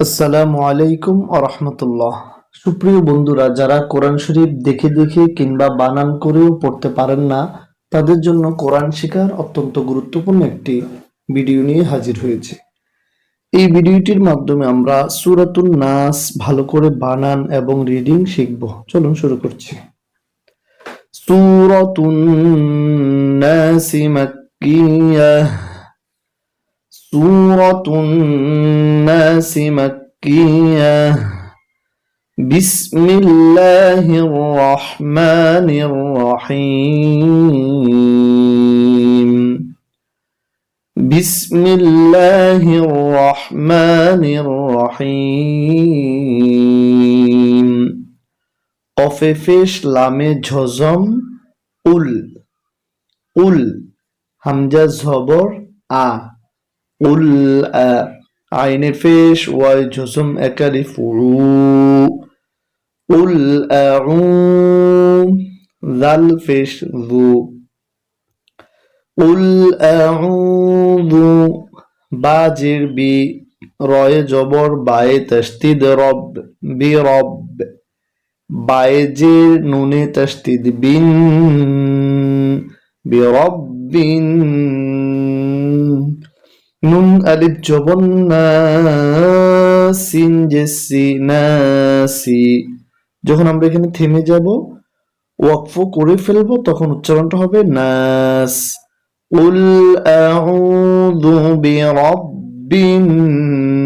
আসসালামু আলাইকুম আরহামতুল্লাহ সুপ্রিয় বন্ধুরা, যারা কোরআন শরীফ দেখে দেখে কিংবা বানান করেও পড়তে পারেন না, তাদের জন্য কোরআন শেখার অত্যন্ত গুরুত্বপূর্ণ একটি ভিডিও নিয়ে হাজির হয়েছে। এই ভিডিওটির মাধ্যমে আমরা সুরাতুন নাস ভালো করে বানান এবং রিডিং শিখব। চলুন শুরু করছি। সুরাতুন নাসি মাক্কিয়াহ سورة الناس مكية بسم الله الرحمن الرحيم بسم الله الرحمن الرحيم অফেফেশ লামে ঝজম উল উল হামজা জবর আ আ আইনের ফেশ ওয়াই ঝুসুম একালি ফুরু উল জাল ফেশ যু উল আউযু বাজির বি রয়ে জবর বায়ে তস্তিদ রব বি রব বায়ে জের নুনে তস্তিদ বিন বি রব্বিন নুন আলিফ জবন সিন জেসি যখন আমরা এখানে থেমে যাব, ওয়াকফ করে ফেলব, তখন উচ্চারণটা হবে নাস। উল আউযু বিরাব্বিন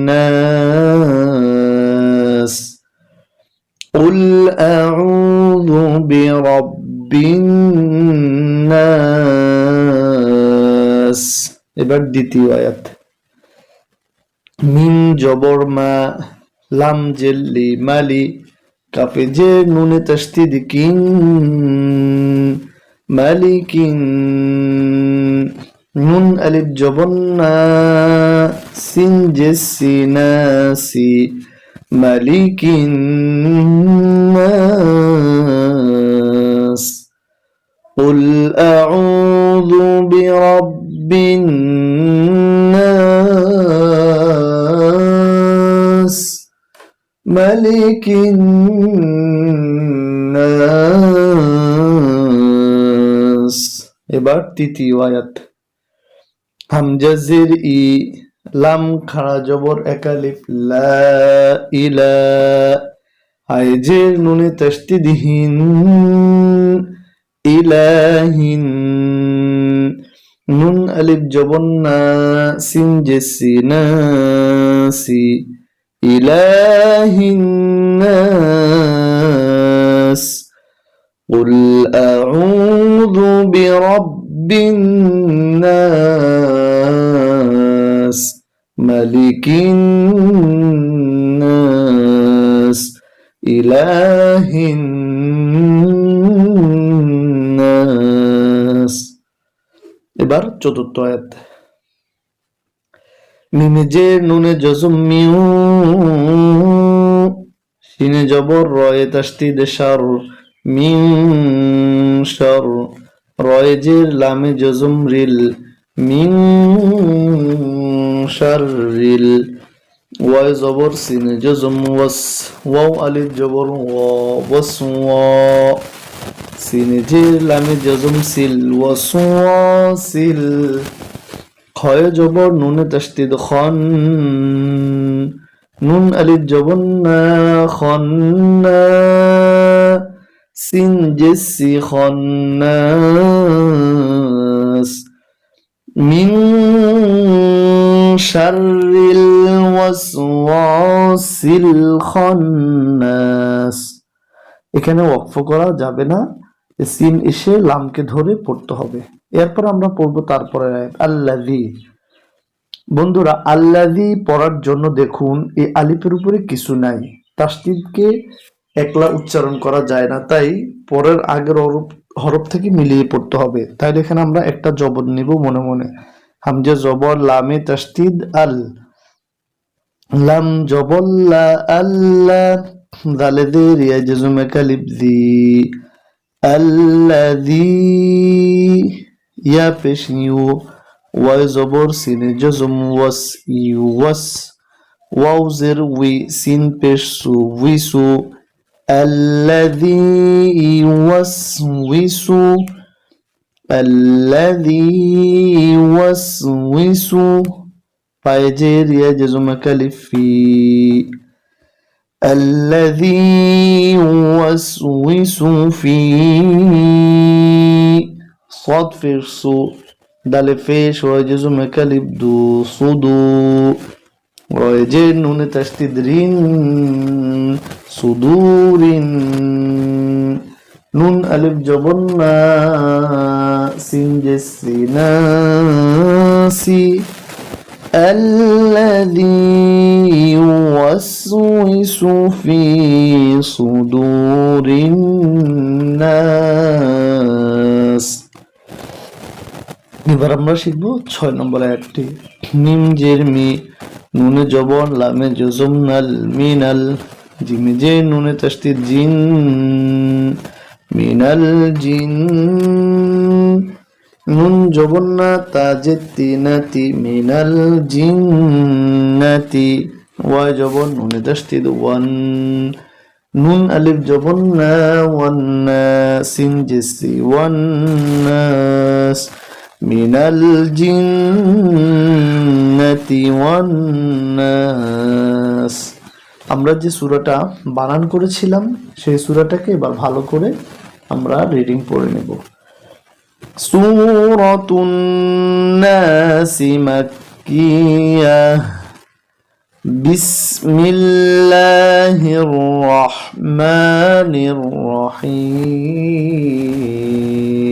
নাস। উল আউযু বিরাব্বিন এবার দ্বিতীয় আয়াত। মিন জবর মা লাম জেল্লি মালি কাফে যে নুনে তস্তিদ কিন মালিকিন নুন আলিফ জবন না সিন জেসি নাসি মালিকিন ملك الناس এবার তৃতীয় আয়াত হামজাজির ই লাম খাড়া জবর একালিফ লা ইলা আইজের নুনে তস্তিদিহীন ইলাহিন নুন আলিফ জবন না সিন জেসি নাসি ইলাহিন নাস قل أعوذ برب الناس ملك الناس إله الناس এবার চতুর্থ আয়াত মিমে নুনে জজম মিউ সিনে জবর রয়ে তাস্তি দেশার মিউ শর, রয়ে যে লামে জজম রিল, মিউ শার রিল। ওয়াই জবর সিনে জজম ওয়াস, ওয়াও আলিফ জবর ওয়া, ওয়াস ওয়া। সিনে যে লামে জজম সিল ওয়াসিল খয় জবর নুনে তস্তিদ খন, নুন আলিফ জবন না খন সিন জেসি খন্নাস মিন শাররিল ওয়াসওয়াসিল খন্নাস এখানে ওয়াকফ করা যাবে না। সিন এসে লামকে ধরে পড়তে হবে। এরপর আমরা পড়ব তারপরে আল্লাদি বন্ধুরা আল্লাদি পড়ার জন্য দেখুন, এই আলিফের উপরে কিছু নাই। তাস্তিদকে একলা উচ্চারণ করা যায় না, তাই পরের আগের হরফ হরফ থেকে মিলিয়ে পড়তে হবে। তাই এখানে আমরা একটা জবর নিব মনে মনে। হামজা জবর, লামে তাস্তিদ আল। লাম জবর আল্লাহ দালে দে রিয়া জেজুমে কালিব দি يبشيو ويزبر سين جزم وس يوس. ووزر وسين بشسو ويسو. الذي يوسوس الذي يوسوس بايجير يا جزم كلفي الذي يوسوس في صاد فيش صو دال فيش ويجزو مكالب دو صدو. وجين نون تشتدرين صدورين. نون ألف جبرنا سين ناسي. الذي يوسوس في صدور الناس. এবার আমরা শিখব ছয় নম্বর আয়াতটি। মিম জের মি, নুনে জবন লামে জজম নাল মিনাল জিমে জে নুনে তাস্তির জিন মিনাল জিন। নুন জবন্না তাজে তিনাতি মিনাল জিন জিন্নাতি ওয়াই জবন নুনে তাস্তিদ ওয়ান। নুন আলিফ জবন্না ওয়ান্না সিন জেসি ওয়ান্নাস মিনাল জিন্নাতি ওয়ান্নাস। আমরা যে সূরাটা বানান করেছিলাম, সেই সূরাটাকে এবার ভালো করে আমরা রিডিং পড়ে নেব। সূরাতুন নাস মাক্কিয়া। বিসমিল্লাহির রহমানির রহিম।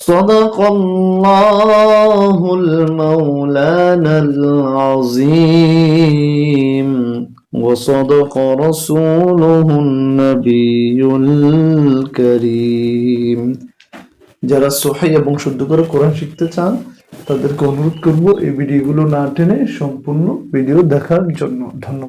صدق الله المولانا العظيم وصدق رسوله النبي الكريم যারা সহি এবং শুদ্ধ করে কোরআন শিখতে চান তাদেরকে অনুরোধ করব এই ভিডিওগুলো না টেনে সম্পূর্ণ ভিডিও দেখার জন্য ধন্যবাদ